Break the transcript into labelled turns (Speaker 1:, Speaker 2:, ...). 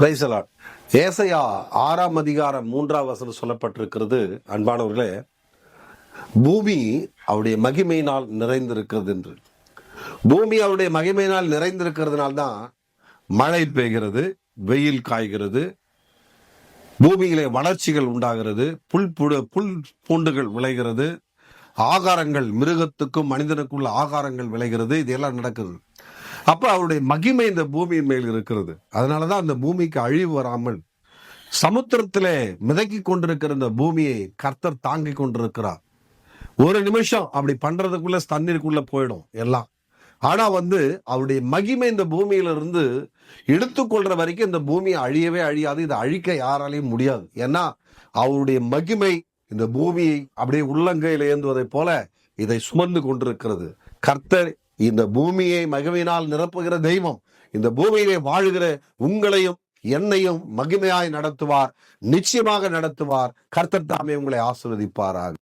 Speaker 1: பிரைசலாட் ஏசையா ஆறாம் அதிகாரம் மூன்றாம் வசனம் சொல்லப்பட்டிருக்கிறது. அன்பானவர்களே பூமி அவருடைய மகிமையினால் நிறைந்திருக்கிறது என்று. பூமி அவருடைய மகிமையினால் நிறைந்திருக்கிறதுனால தான் மழை பெய்கிறது வெயில் காய்கிறது பூமியிலே வளர்ச்சிகள் உண்டாகிறது புல் புடு புல் பூண்டுகள் விளைகிறது ஆகாரங்கள் மிருகத்துக்கும் மனிதனுக்குள்ள ஆகாரங்கள் விளைகிறது இதெல்லாம் நடக்குது. அப்போ அவருடைய மகிமை இந்த பூமியின் மேல் இருக்கிறது. அதனாலதான் அந்த பூமிக்கு அழிவு வராமல் சமுத்திரத்திலே மிதக்கி கொண்டிருக்கிற இந்த பூமியை கர்த்தர் தாங்கி கொண்டிருக்கிறார். ஒரு நிமிஷம் அப்படி பண்றதுக்குள்ள தண்ணீருக்குள்ள போயிடும் எல்லாம். ஆனா வந்து அவருடைய மகிமை இந்த பூமியிலிருந்து எடுத்துக்கொள்ற வரைக்கும் இந்த பூமியை அழியவே அழியாது. இதை அழிக்க யாராலையும் முடியாது. ஏன்னா அவருடைய மகிமை இந்த பூமியை அப்படியே உள்ளங்கையில் ஏந்துவதைப் போல இதை சுமந்து கொண்டிருக்கிறது. கர்த்தர் இந்த பூமியை மகிமையினால் நிரப்புகிற தெய்வம் இந்த பூமியிலே வாழுகிற உங்களையும் என்னையும் மகிமையாய் நடத்துவார் நிச்சயமாக நடத்துவார். கர்த்தர் தாமே உங்களை ஆசிர்வதிப்பாராக.